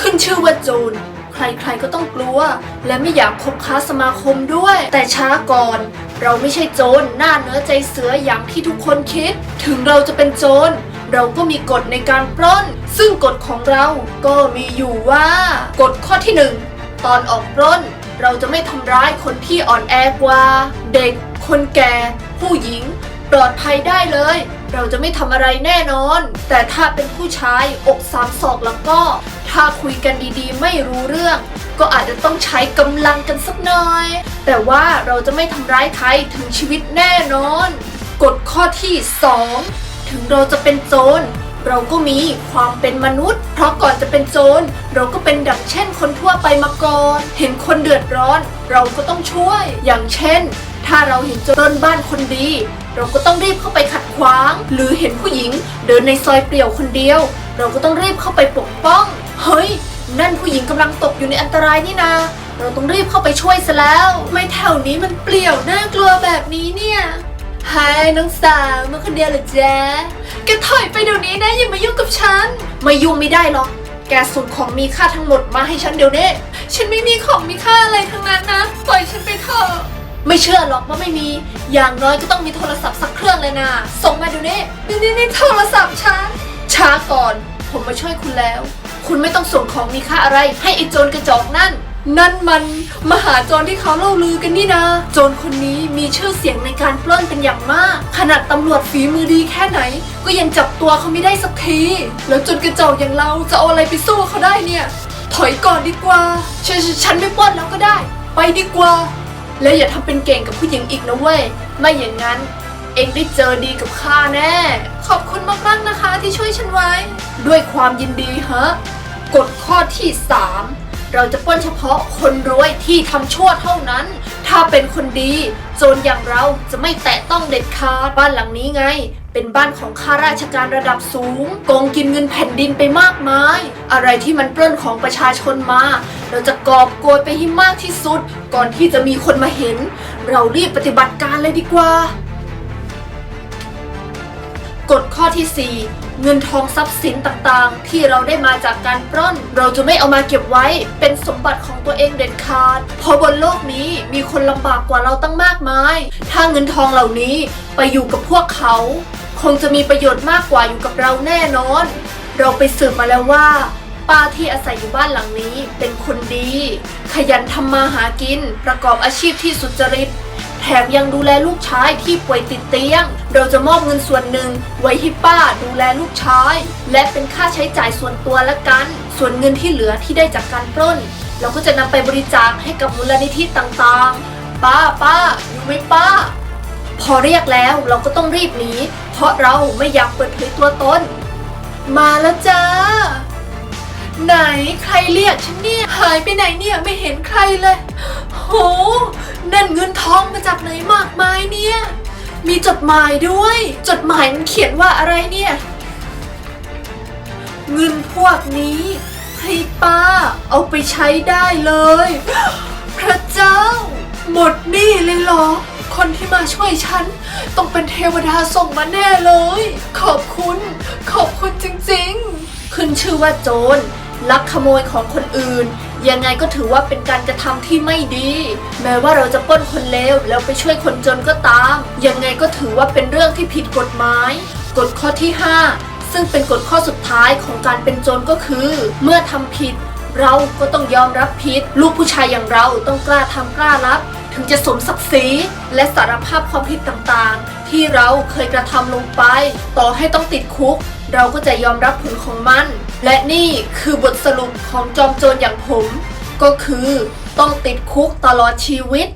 ขึ้นชื่อว่าโจรใครๆก็ต้องกลัว และไม่อยากคบค้าสมาคมด้วย แต่ช้าก่อน เราไม่ใช่โจรหน้าเนื้อใจเสืออย่างที่ทุกคนคิด ถึงเราจะเป็นโจรเราก็มีกฎในการปล้น ซึ่งกฎของเราก็มีอยู่ว่ากฎข้อที่หนึ่งตอนออกปล้น เราจะไม่ทำร้ายคนที่อ่อนแอกว่า เด็ก คนแก่ ผู้หญิง ปลอดภัยได้เลย เราจะไม่ทำอะไรแน่นอน แต่ถ้าเป็นผู้ชายอกสามศอกแล้วก็ ถ้าคุยกันดีๆ ไม่รู้เรื่อง ก็อาจจะต้องใช้กำลังกันสักหน่อย แต่ว่าเราจะไม่ทำร้ายใครถึงชีวิตแน่นอนกฎข้อที่ 2 ถึงเราจะเป็นโจรเราก็มีความเป็นมนุษย์ เพราะก่อนจะเป็นโจรเราก็เป็นดังเช่นคนทั่วไปมาก่อน เห็นคนเดือดร้อน เราก็ต้องช่วย อย่างเช่น ถ้าเราเห็นโจรบ้านคนดี เราก็ต้องรีบเข้าไปขัดขวาง หรือเห็นผู้หญิงเดินในซอยเปลี่ยวคนเดียว เราก็ต้องรีบเข้าไปปกป้อง เฮ้ย นั่นผู้หญิงกำลังตกอยู่ในอันตรายนี่นาเราต้องรีบเข้าไปช่วยซะแล้ว ไม่แถวนี้มันเปลี่ยวน่ากลัวแบบนี้เนี่ยไฮน้องสาวมาคนเดียวเหรอจ๊แกถอยไปเดี๋ยวนี้นะอย่ามายุ่งกับฉันม่ยุ่งไม่ได้หรอก แกส่งของมีค่าทั้งหมดมาให้ฉันเดี๋ยวนี้ ฉันไม่มีของมีค่าอะไรทั้งนั้นนะ ปล่อยฉันไปเถอะ ไม่เชื่อหรอกว่าไม่มี อย่างน้อยก็ต้องมีโทรศัพท์สักเครื่องเลยนะ ส่งมาเดี๋ยวนี้นี่นี่นี่โทรศัพท์ฉัน ช้าก่อน ผมมาช่วยคุณแล้ว คุณไม่ต้องส่งของมีค่าอะไร ให้ไอ้โจรกระจอกนั่น นั่นมันมหาโจรที่เขาเล่าลือกันนี่นะ โจรคนนี้มีชื่อเสียงในการปล้นเป็นอย่างมาก ขนาดตำรวจฝีมือดีแค่ไหน ก็ยังจับตัวเขาไม่ได้สักที แล้วโจรกระจอกอย่างเราจะเอาอะไรไปสู้เขาได้เนี่ย ถอยก่อนดีกว่าฉนฉนฉันไม่ปล้นแล้วก็ได้ ไปดีกว่า แล้วอย่าทำเป็นเก่งกับผู้หญิงอีกนะเว้ย ไม่อย่างนั้น เองได้เจอดีกับข้าแน่ ขอบคุณมากๆนะคะที่ช่วยฉันไว้ ด้วยความยินดีฮะกฎข้อที่ 3 เราจะปล้นเฉพาะคนรวยที่ทำชั่วเท่านั้น ถ้าเป็นคนดี โจรอย่างเราจะไม่แตะต้องเด็ดขาดบ้านหลังนี้ไง เป็นบ้านของข้าราชการระดับสูงโกงกินเงินแผ่นดินไปมากมาย อะไรที่มันปล้นของประชาชนมา เราจะกอบโกยไปให้มากที่สุด ก่อนที่จะมีคนมาเห็น เรารีบปฏิบัติการเลยดีกว่ากฎข้อที่ 4 เงินทองทรัพย์สินต่างๆ ที่เราได้มาจากการปล้น เราจะไม่เอามาเก็บไว้เป็นสมบัติของตัวเองเด็ดขาด เพราะบนโลกนี้มีคนลำบากกว่าเราตั้งมากมาย ถ้าเงินทองเหล่านี้ไปอยู่กับพวกเขา คงจะมีประโยชน์มากกว่าอยู่กับเราแน่นอน เราไปสืบมาแล้วว่า ป้าที่อาศัยอยู่บ้านหลังนี้เป็นคนดี ขยันทำมาหากิน ประกอบอาชีพที่สุจริต แถมยังดูแลลูกชายที่ป่วยติดเตียง เราจะมอบเงินส่วนหนึ่งไว้ให้ป้าดูแลลูกชาย และเป็นค่าใช้จ่ายส่วนตัวละกัน ส่วนเงินที่เหลือที่ได้จากการปล้น เราก็จะนำไปบริจาคให้กับมูลนิธิต่างๆ ป้าป้าอยู่ไหมป้า พอเรียกแล้วเราก็ต้องรีบหนีเพราะเราไม่อยากเปิดเผยตัวตน มาแล้วจ้า ไหนใครเรียกฉันเนี่ยหายไปไหนเนี่ยไม่เห็นใครเลยโหนั่นเงินทองมาจากไหนมากมายเนี่ย มีจดหมายด้วย จดหมายมันเขียนว่าอะไรเนี่ย เงินพวกนี้ให้ป้าเอาไปใช้ได้เลย พระเจ้า หมดหนี้เลยเหรอ คนที่มาช่วยฉัน ต้องเป็นเทวดาส่งมาแน่เลย ขอบคุณ ขอบคุณจริงๆ ขึ้นชื่อว่าโจรลักขโมยของคนอื่น ยังไงก็ถือว่าเป็นการกระทำที่ไม่ดี แม้ว่าเราจะปล้นคนเลวแล้วไปช่วยคนจนก็ตาม ยังไงก็ถือว่าเป็นเรื่องที่ผิดกฎหมายกฎข้อที่ 5 ซึ่งเป็นกฎข้อสุดท้ายของการเป็นโจรก็คือ เมื่อทำผิด เราก็ต้องยอมรับผิด ลูกผู้ชายอย่างเราต้องกล้าทำกล้ารับ ถึงจะสมศักดิ์ศรีและสารภาพความผิดต่างๆ ที่เราเคยกระทำลงไป ต่อให้ต้องติดคุก เราก็จะยอมรับผลของมัน และนี่คือบทสรุปของจอมโจรอย่างผม ก็คือต้องติดคุกตลอดชีวิต